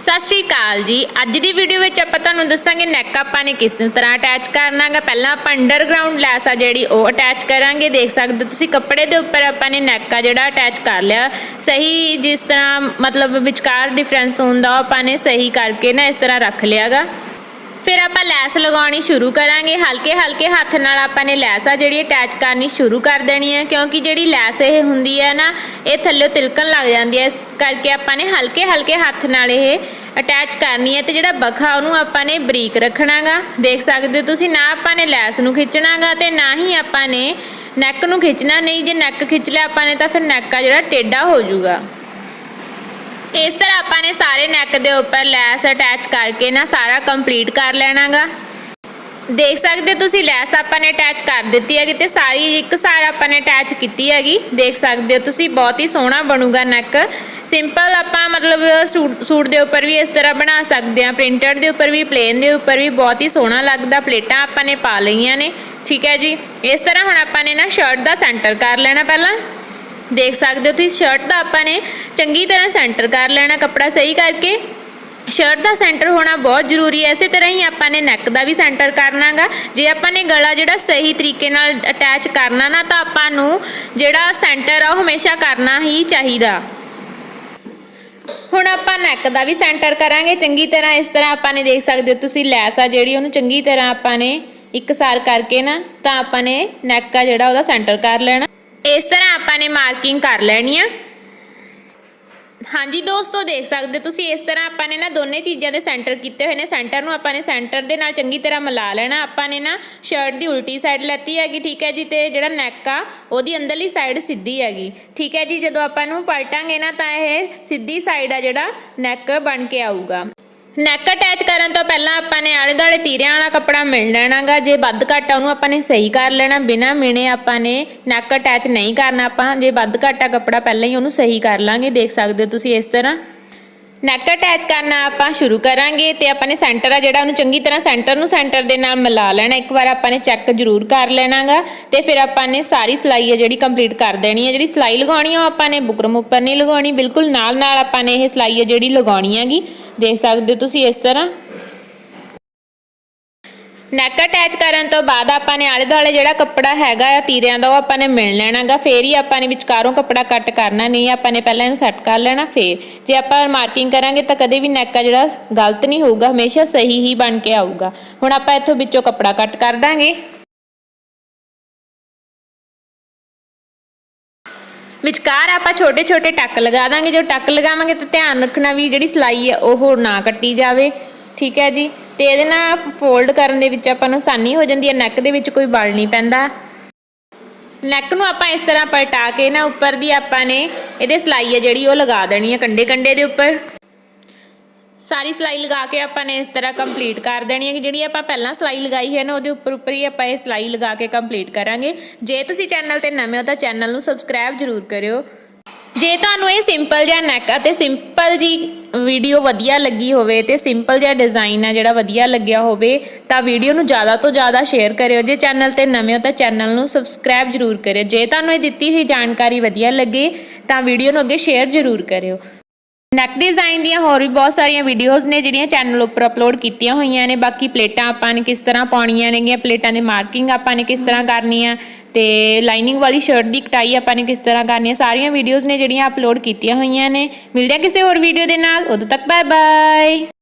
ਸਤਿ ਸ਼੍ਰੀ ਅਕਾਲ ਜੀ। ਅੱਜ ਦੀ ਵੀਡੀਓ ਵਿੱਚ ਆਪਾਂ ਤੁਹਾਨੂੰ ਦੱਸਾਂਗੇ ਨੈਕ ਆਪਾਂ ਨੇ ਕਿਸ ਤਰ੍ਹਾਂ ਅਟੈਚ ਕਰਨਾਗਾ ਪਹਿਲਾਂ ਆਪਾਂ ਅੰਡਰਗਰਾਉਂਡ ਲੈਸ ਆ ਜਿਹੜੀ ਉਹ ਅਟੈਚ ਕਰਾਂਗੇ। ਦੇਖ ਸਕਦੇ ਹੋ ਤੁਸੀਂ ਕੱਪੜੇ ਦੇ ਉੱਪਰ ਆਪਾਂ ਨੇ ਨੈਕ ਆ ਜਿਹੜਾ ਅਟੈਚ ਕਰ ਲਿਆ। ਸਹੀ ਜਿਸ ਤਰ੍ਹਾਂ ਮਤਲਬ ਵਿਚਕਾਰ ਡਿਫਰੈਂਸ ਹੁੰਦਾ ਉਹ ਆਪਾਂ ਨੇ ਸਹੀ ਕਰਕੇ ਨਾ ਇਸ ਤਰ੍ਹਾਂ ਰੱਖ ਲਿਆਗਾ ਫਿਰ ਆਪਾਂ ਲੈਸ ਲਗਾਉਣੀ ਸ਼ੁਰੂ ਕਰਾਂਗੇ। ਹਲਕੇ ਹਲਕੇ ਹੱਥ ਨਾਲ ਆਪਾਂ ਨੇ ਲੈਸ ਆ ਜਿਹੜੀ ਅਟੈਚ ਕਰਨੀ ਸ਼ੁਰੂ ਕਰ ਦੇਣੀ ਹੈ, ਕਿਉਂਕਿ ਜਿਹੜੀ ਲੈਸ ਇਹ ਹੁੰਦੀ ਹੈ ਨਾ, ਇਹ ਥੱਲੇ ਤਿਲਕਣ ਲੱਗ ਜਾਂਦੀ ਹੈ। ਇਸ ਕਰਕੇ ਆਪਾਂ ਨੇ ਹਲਕੇ ਹਲਕੇ ਹੱਥ ਨਾਲ ਇਹ ਅਟੈਚ ਕਰਨੀ ਹੈ ਤੇ ਜਿਹੜਾ ਬਖਾ ਉਹਨੂੰ ਆਪਾਂ ਨੇ ਬਰੀਕ ਰੱਖਣਾਗਾ। ਦੇਖ ਸਕਦੇ ਹੋ ਤੁਸੀਂ, ਨਾ ਆਪਾਂ ਨੇ ਲੈਸ ਨੂੰ ਖਿੱਚਣਾਗਾ ਤੇ ਨਾ ਹੀ ਆਪਾਂ ਨੇ ਨੈਕ ਨੂੰ ਖਿੱਚਣਾ, ਨਹੀਂ ਜੇ ਨੈਕ ਖਿੱਚ ਲਿਆ ਆਪਾਂ ਨੇ ਤਾਂ ਫਿਰ ਨੈਕ ਆ ਜਿਹੜਾ ਟੇਢਾ ਹੋ ਜਾਊਗਾ। ਇਸ ਤਰ੍ਹਾਂ ਆਪਾਂ ਨੇ ਸਾਰੇ ਨੈਕ ਦੇ ਉੱਪਰ ਲੈਸ ਅਟੈਚ ਕਰਕੇ ਨਾ ਸਾਰਾ ਕੰਪਲੀਟ ਕਰ ਲੈਣਾਗਾ। ਦੇਖ ਸਕਦੇ ਹੋ ਤੁਸੀਂ ਲੈਸ ਆਪਾਂ ਨੇ ਅਟੈਚ ਕਰ ਦਿੱਤੀ ਹੈਗੀ ਤੇ ਸਾਰੀ ਇੱਕ ਸਾਰ ਆਪਾਂ ਨੇ ਅਟੈਚ ਕੀਤੀ ਹੈਗੀ। ਦੇਖ ਸਕਦੇ ਹੋ ਤੁਸੀਂ, ਬਹੁਤ ਹੀ ਸੋਹਣਾ ਬਣੂਗਾ ਨੈਕ ਸਿੰਪਲ ਆਪਾਂ ਮਤਲਬ ਸੂਟ ਸੂਟ ਦੇ ਉੱਪਰ ਵੀ ਇਸ ਤਰ੍ਹਾਂ ਬਣਾ ਸਕਦੇ ਆ ਪ੍ਰਿੰਟਡ ਦੇ ਉੱਪਰ ਵੀ ਪਲੇਨ ਦੇ ਉੱਪਰ ਵੀ ਬਹੁਤ ਹੀ ਸੋਹਣਾ ਲੱਗਦਾ, ਪਲੇਟਾਂ ਆਪਾਂ ਨੇ ਪਾ ਲਈਆਂ ਨੇ, ਠੀਕ ਹੈ ਜੀ। ਇਸ ਤਰ੍ਹਾਂ ਹੁਣ ਆਪਾਂ ਨੇ ਨਾ ਸ਼ਰਟ ਦਾ ਸੈਂਟਰ ਕਰ ਲੈਣਾ ਪਹਿਲਾਂ। ਦੇਖ ਸਕਦੇ ਹੋ ਤੁਸੀਂ ਸ਼ਰਟ ਦਾ ਆਪਾਂ ਨੇ ਚੰਗੀ ਤਰ੍ਹਾਂ ਸੈਂਟਰ ਕਰ ਲੈਣਾ, ਕੱਪੜਾ ਸਹੀ ਕਰਕੇ। ਸ਼ਰਟ ਦਾ ਸੈਂਟਰ ਹੋਣਾ ਬਹੁਤ ਜ਼ਰੂਰੀ ਹੈ, ਇਸੇ ਤਰ੍ਹਾਂ ਹੀ ਆਪਾਂ ਨੇ ਨੈਕ ਦਾ ਵੀ ਸੈਂਟਰ ਕਰਨਾਗਾ ਜੇ ਆਪਾਂ ਨੇ ਗਲਾ ਜਿਹੜਾ ਸਹੀ ਤਰੀਕੇ ਨਾਲ ਅਟੈਚ ਕਰਨਾ ਨਾ, ਤਾਂ ਆਪਾਂ ਨੂੰ ਜਿਹੜਾ ਸੈਂਟਰ ਆ, ਉਹ ਹਮੇਸ਼ਾ ਕਰਨਾ ਹੀ ਚਾਹੀਦਾ। ਹੁਣ ਆਪਾਂ ਨੈਕ ਦਾ ਵੀ ਸੈਂਟਰ ਕਰਾਂਗੇ, ਚੰਗੀ ਤਰ੍ਹਾਂ ਇਸ ਤਰ੍ਹਾਂ ਆਪਾਂ ਨੇ ਦੇਖ ਸਕਦੇ ਹੋ ਤੁਸੀਂ, ਲੈਸ ਆ ਜਿਹੜੀ, ਉਹਨੂੰ ਚੰਗੀ ਤਰ੍ਹਾਂ ਆਪਾਂ ਨੇ ਇੱਕਸਾਰ ਕਰਕੇ ਨਾ, ਤਾਂ ਆਪਾਂ ਨੇ ਨੈਕ ਆ ਜਿਹੜਾ, ਉਹਦਾ ਸੈਂਟਰ ਕਰ ਲੈਣਾ। ਇਸ ਤਰ੍ਹਾਂ ਆਪਾਂ ਨੇ ਮਾਰਕਿੰਗ ਕਰ ਲੈਣੀ ਆ। ਹਾਂਜੀ ਦੋਸਤੋ, ਦੇਖ ਸਕਦੇ ਹੋ ਤੁਸੀਂ ਇਸ ਤਰ੍ਹਾਂ ਆਪਾਂ ਨੇ ਨਾ ਦੋਨੇ ਚੀਜ਼ਾਂ ਦੇ ਸੈਂਟਰ ਕੀਤੇ ਹੋਏ ਨੇ। ਸੈਂਟਰ ਨੂੰ ਆਪਾਂ ਨੇ ਸੈਂਟਰ ਦੇ ਨਾਲ ਚੰਗੀ ਤਰ੍ਹਾਂ ਮਿਲਾ ਲੈਣਾ। ਆਪਾਂ ਨੇ ਨਾ ਸ਼ਰਟ ਦੀ ਉਲਟੀ ਸਾਈਡ ਲੈਤੀ ਹੈਗੀ, ਠੀਕ ਹੈ ਜੀ, ਤੇ ਜਿਹੜਾ ਨੈਕ ਆ, ਉਹਦੀ ਅੰਦਰਲੀ ਸਾਈਡ ਸਿੱਧੀ ਹੈਗੀ। ਠੀਕ ਹੈ ਜੀ, ਜਦੋਂ ਆਪਾਂ ਨੂੰ ਪਲਟਾਂਗੇ ਨਾ, ਤਾਂ ਇਹ ਸਿੱਧੀ ਸਾਈਡ ਆ ਜਿਹੜਾ ਨੈਕ ਬਣ ਕੇ ਆਊਗਾ। ਨੈਕ ਅਟੈਚ ਕਰਨ ਤੋਂ ਪਹਿਲਾਂ ਆਪਾਂ ਨੇ ਆਲੇ ਦੁਆਲੇ ਤੀਰਿਆਂ ਵਾਲਾ ਕੱਪੜਾ ਮਿਲ ਲੈਣਾਗਾ ਜੇ ਵੱਧ ਘੱਟ ਆ, ਉਹਨੂੰ ਆਪਾਂ ਨੇ ਸਹੀ ਕਰ ਲੈਣਾ। ਬਿਨਾ ਮਿਣੇ ਆਪਾਂ ਨੇ ਨੈਕ ਅਟੈਚ ਨਹੀਂ ਕਰਨਾ ਆਪਾਂ। ਜੇ ਵੱਧ ਘੱਟ ਆ ਕੱਪੜਾ, ਪਹਿਲਾਂ ਹੀ ਉਹਨੂੰ ਸਹੀ ਕਰ ਲਾਂਗੇ। ਦੇਖ ਸਕਦੇ ਹੋ ਤੁਸੀਂ ਇਸ ਤਰ੍ਹਾਂ। ਨੈਕ ਅਟੈਚ ਕਰਨਾ ਆਪਾਂ ਸ਼ੁਰੂ ਕਰਾਂਗੇ ਤੇ ਆਪਾਂ ਨੇ ਸੈਂਟਰ ਆ ਜਿਹੜਾ ਉਹਨੂੰ ਚੰਗੀ ਤਰ੍ਹਾਂ ਸੈਂਟਰ ਨੂੰ ਸੈਂਟਰ ਦੇ ਨਾਲ ਮਿਲਾ ਲੈਣਾ। ਇੱਕ ਵਾਰ ਆਪਾਂ ਨੇ ਚੈੱਕ ਜ਼ਰੂਰ ਕਰ ਲੈਣਾਗਾ ਤੇ ਫਿਰ ਆਪਾਂ ਨੇ ਸਾਰੀ ਸਿਲਾਈ ਹੈ ਜਿਹੜੀ ਕੰਪਲੀਟ ਕਰ ਦੇਣੀ ਹੈ ਜਿਹੜੀ ਸਿਲਾਈ ਲਗਾਉਣੀ ਆ, ਉਹ ਆਪਾਂ ਨੇ ਬੁਕਰਮ ਉੱਪਰ ਨਹੀਂ ਲਗਾਉਣੀ। ਬਿਲਕੁਲ ਨਾਲ ਨਾਲ ਆਪਾਂ ਨੇ ਇਹ ਸਿਲਾਈ ਹੈ ਜਿਹੜੀ ਲਗਾਉਣੀ ਹੈਗੀ। ਦੇਖ ਸਕਦੇ ਹੋ ਤੁਸੀਂ ਇਸ ਤਰ੍ਹਾਂ। ਨੈਕ ਅਟੈਚ ਕਰਨ ਤੋਂ ਬਾਅਦ ਆਪਾਂ ਨੇ ਆਲੇ ਦੁਆਲੇ ਜਿਹੜਾ ਕੱਪੜਾ ਹੈਗਾ ਆ ਤੀਰਿਆਂ ਦਾ, ਉਹ ਆਪਾਂ ਨੇ ਮਿਲ ਲੈਣਾਗਾ। ਫੇਰ ਹੀ ਆਪਾਂ ਨੇ ਵਿਚਕਾਰੋਂ ਕੱਪੜਾ ਕੱਟ ਕਰਨਾ, ਨਹੀਂ ਆਪਾਂ ਨੇ ਪਹਿਲਾਂ ਇਹਨੂੰ ਸੈੱਟ ਕਰ ਲੈਣਾ, ਫੇਰ। ਜੇ ਆਪਾਂ ਮਾਰਕਿੰਗ ਕਰਾਂਗੇ ਤਾਂ ਕਦੇ ਵੀ ਨੈਕ ਆ ਜਿਹੜਾ ਗਲਤ ਨਹੀਂ ਹੋਊਗਾ, ਹਮੇਸ਼ਾ ਸਹੀ ਹੀ ਬਣ ਕੇ ਆਊਗਾ। ਹੁਣ ਆਪਾਂ ਇੱਥੋਂ ਵਿੱਚੋਂ ਕੱਪੜਾ ਕੱਟ ਕਰ ਦਾਂਗੇ। ਵਿਚਕਾਰ ਆਪਾਂ ਛੋਟੇ ਛੋਟੇ ਟੱਕ ਲਗਾ ਦਾਂਗੇ। ਜੋ ਟੱਕ ਲਗਾਵਾਂਗੇ ਤਾਂ ਧਿਆਨ ਰੱਖਣਾ ਵੀ ਜਿਹੜੀ ਸਿਲਾਈ ਹੈ ਉਹ ਨਾ ਕੱਟੀ ਜਾਵੇ। ਠੀਕ ਹੈ ਜੀ? ਤੇ ਇਹਦੇ ਨਾਲ ਫੋਲਡ ਕਰਨ ਦੇ ਵਿੱਚ ਆਪਾਂ ਨੂੰ ਆਸਾਨੀ ਹੋ ਜਾਂਦੀ ਹੈ ਨੈਕ ਦੇ ਵਿੱਚ ਕੋਈ ਬਲ ਨਹੀਂ ਪੈਂਦਾ। ਨੈਕ ਨੂੰ ਆਪਾਂ ਇਸ ਤਰ੍ਹਾਂ ਪਲਟਾ ਕੇ ਨਾ ਉੱਪਰ ਦੀ ਆਪਾਂ ਨੇ ਇਹਦੇ ਸਿਲਾਈ ਹੈ ਜਿਹੜੀ ਉਹ ਲਗਾ ਦੇਣੀ ਹੈ ਕੰਡੇ ਕੰਡੇ ਦੇ ਉੱਪਰ। ਸਾਰੀ ਸਿਲਾਈ ਲਗਾ ਕੇ ਆਪਾਂ ਨੇ ਇਸ ਤਰ੍ਹਾਂ ਕੰਪਲੀਟ ਕਰ ਦੇਣੀ ਹੈ ਕਿ ਜਿਹੜੀ ਆਪਾਂ ਪਹਿਲਾਂ ਸਿਲਾਈ ਲਗਾਈ ਹੈ ਨਾ, ਉਹਦੇ ਉੱਪਰ ਉੱਪਰ ਹੀ ਆਪਾਂ ਇਹ ਸਿਲਾਈ ਲਗਾ ਕੇ ਕੰਪਲੀਟ ਕਰਾਂਗੇ। ਜੇ ਤੁਸੀਂ ਚੈਨਲ ਤੇ ਨਵੇਂ ਹੋ ਤਾਂ ਚੈਨਲ ਨੂੰ ਸਬਸਕ੍ਰਾਈਬ ਜ਼ਰੂਰ ਕਰਿਓ। ਜੇ ਤੁਹਾਨੂੰ ਇਹ ਸਿੰਪਲ ਜਿਹਾ ਨੈਕ ਅਤੇ ਸਿੰਪਲ ਜੀ ਵੀਡੀਓ ਵਧੀਆ ਲੱਗੀ ਹੋਵੇ ਤੇ ਸਿੰਪਲ ਜਿਹਾ ਡਿਜ਼ਾਈਨ ਆ ਜਿਹੜਾ ਵਧੀਆ ਲੱਗਿਆ ਹੋਵੇ, ਤਾਂ ਵੀਡੀਓ ਨੂੰ ਜ਼ਿਆਦਾ ਤੋਂ ਜ਼ਿਆਦਾ ਸ਼ੇਅਰ ਕਰਿਓ। ਜੇ ਚੈਨਲ ਤੇ ਨਵੇਂ ਹੋ ਤਾਂ ਚੈਨਲ ਨੂੰ ਸਬਸਕ੍ਰਾਈਬ ਜ਼ਰੂਰ ਕਰਿਓ। ਜੇ ਤੁਹਾਨੂੰ ਇਹ ਦਿੱਤੀ ਹੋਈ ਜਾਣਕਾਰੀ ਵਧੀਆ ਲੱਗੇ, ਤਾਂ ਵੀਡੀਓ ਨੂੰ ਅੱਗੇ ਸ਼ੇਅਰ ਜ਼ਰੂਰ ਕਰਿਓ। ਨੈਕ ਡਿਜ਼ਾਈਨ ਦੀਆਂ ਹੋਰ ਵੀ ਬਹੁਤ ਸਾਰੀਆਂ ਵੀਡੀਓਜ਼ ਨੇ ਜਿਹੜੀਆਂ ਚੈਨਲ ਉੱਪਰ ਅਪਲੋਡ ਕੀਤੀਆਂ ਹੋਈਆਂ ਨੇ। ਬਾਕੀ ਪਲੇਟਾਂ ਆਪਾਂ ਨੇ ਕਿਸ ਤਰ੍ਹਾਂ ਪਾਉਣੀਆਂ ਨੇਗੀਆਂ ਪਲੇਟਾਂ ਦੀ ਮਾਰਕਿੰਗ ਆਪਾਂ ਨੇ ਕਿਸ ਤਰ੍ਹਾਂ ਕਰਨੀ ਆ ਤੇ ਲਾਈਨਿੰਗ ਵਾਲੀ ਸ਼ਰਟ ਦੀ ਕਟਾਈ ਆਪਾਂ ਨੇ ਕਿਸ ਤਰ੍ਹਾਂ ਕਰਨੀ ਹੈ, ਸਾਰੀਆਂ ਵੀਡੀਓਜ਼ ਨੇ ਜਿਹੜੀਆਂ ਅਪਲੋਡ ਕੀਤੀਆਂ ਹੋਈਆਂ ਨੇ। ਮਿਲਦੇ ਆ ਕਿਸੇ ਹੋਰ ਵੀਡੀਓ ਦੇ ਨਾਲ, ਉਦੋਂ ਤੱਕ ਬਾਏ ਬਾਏ